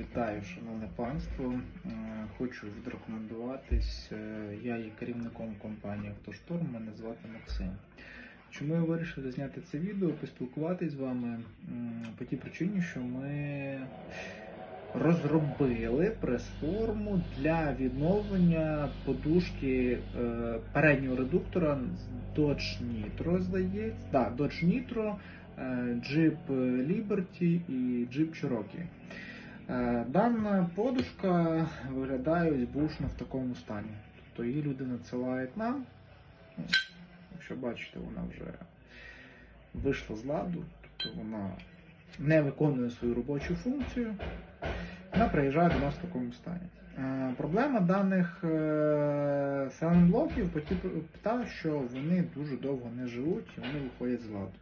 Вітаю, шановне панство. Е, Хочу відрекомендуватись. Е, Я є керівником компанії «Автошторм», мене звати Максим. Чому я вирішив зняти це відео, поспілкуватись з вами по тій причині, що ми розробили прес-форму для відновлення подушки е, переднього редуктора з Dodge Nitro, здається. Да, Dodge Nitro, Jeep Liberty і Jeep Cherokee. Е, Дана подушка виглядає бушно в такому стані. Тобто її люди надсилають нам. Ну, Якщо бачите, вона вже вийшла з ладу, тобто вона не виконує свою робочу функцію. Вона приїжджає до нас в такому стані. Е, Проблема даних селен блоків та, що вони дуже довго не живуть і вони виходять з ладу.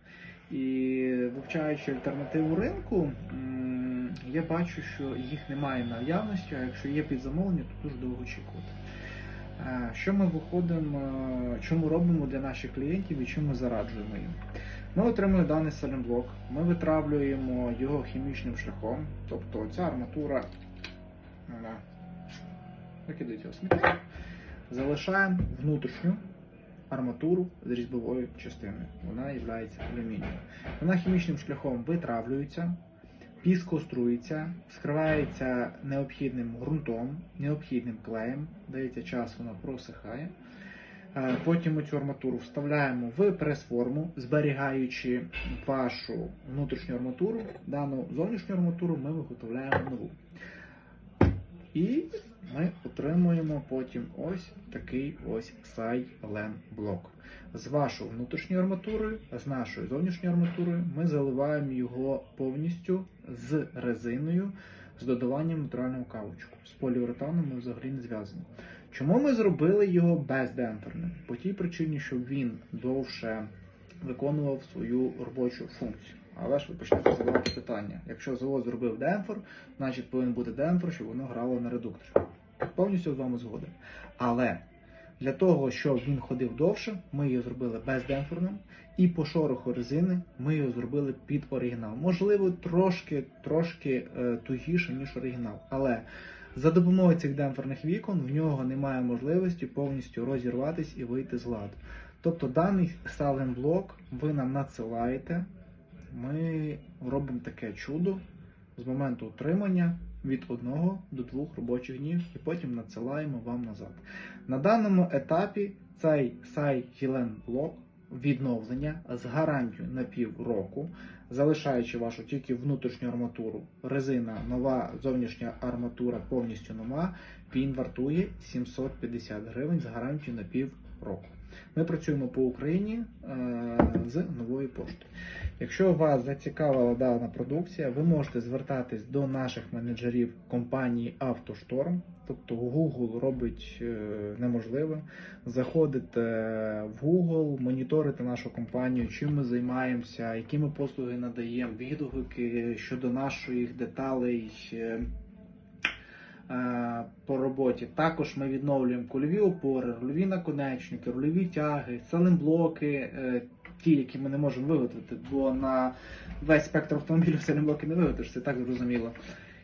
І вивчаючи альтернативу ринку, я бачу, що їх немає на наявності, а якщо є під замовлення, то дуже довго очікувати. Е, Що ми виходимо, що ми робимо для наших клієнтів і чим ми зараджуємо їм? Ми отримуємо даний селенблок, ми витравлюємо його хімічним шляхом, тобто ця арматура викидається у сміття, залишаємо внутрішню арматуру з різьбовою частиною. Вона є алюмінієм. Вона хімічним шляхом витравлюється, піскострується, скривається необхідним ґрунтом, необхідним клеєм, дається час, вона просихає. Е, Потім цю арматуру вставляємо в прес-форму, зберігаючи вашу внутрішню арматуру. Дану зовнішню арматуру ми виготовляємо нову. І ми отримуємо потім ось такий ось Silent блок. З вашою внутрішньою арматурою, з нашою зовнішньою арматурою ми заливаємо його повністю з резиною, з додаванням натурального каучуку. З поліуретаном ми взагалі не зв'язані. Чому ми зробили його бездемпферним? По тій причині, щоб він довше виконував свою робочу функцію. Але ж ви почнете задавати питання. Якщо завод зробив демпфер, значить повинен бути демпфер, щоб воно грало на редукторі. Повністю з вами згоден. Але для того, щоб він ходив довше, ми його зробили бездемпферним, і по шороху резини ми його зробили під оригінал. Можливо, трошки трошки е, тугіше, ніж оригінал. Але за допомогою цих демпферних вікон в нього немає можливості повністю розірватися і вийти з ладу. Тобто даний Silent блок ви нам надсилаєте, ми робимо таке чудо з моменту отримання від 1 до 2 робочих днів і потім надсилаємо вам назад. На даному етапі цей Silent блок відновлення з гарантією на півроку, залишаючи вашу тільки внутрішню арматуру, резина нова, зовнішня арматура повністю нова, він вартує 750 гривень з гарантією на півроку. Ми працюємо по Україні е, з нової пошти. Якщо вас зацікавила дана продукція, ви можете звертатись до наших менеджерів компанії «АвтоШторм». Тобто Google робить е, неможливе. Заходите в Google, моніторите нашу компанію, чим ми займаємося, які ми послуги надаємо, відгуки щодо наших деталей. Е, По роботі також ми відновлюємо кульові опори, рульові наконечники, рульові тяги, селенблоки, е, ті, які ми не можемо виготовити, бо на весь спектр автомобілів селенблоки не виготовиш, це так зрозуміло.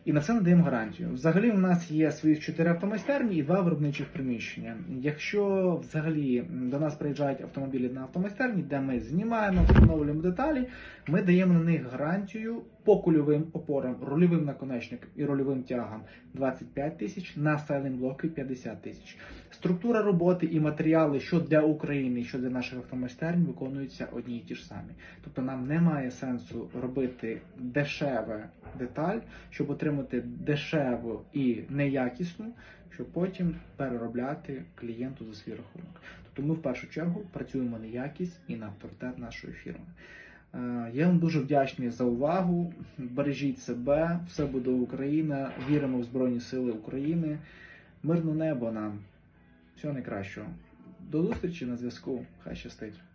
І на це надаємо гарантію. Взагалі, у нас є своїх чотири автомайстерні і два виробничих приміщення. Якщо взагалі до нас приїжджають автомобілі на автомайстерні, де ми знімаємо, встановлюємо деталі, ми даємо на них гарантію по кульовим опорам, рульовим наконечникам і рульовим тягам 25 тисяч, на сайлент-блоки 50 тисяч. Структура роботи і матеріали, що для України, що для наших автомайстерень, виконуються одні і ті ж самі. Тобто нам немає сенсу робити дешеве деталь, щоб отримати дешеву і неякісну, щоб потім переробляти клієнту за свій рахунок. Тобто ми в першу чергу працюємо на якість і на авторитет нашої фірми. Е, Я вам дуже вдячний за увагу. Бережіть себе, все буде Україна. Віримо в Збройні Сили України. Мирне небо нам. Всього найкращого. До зустрічі на зв'язку. Хай щастить.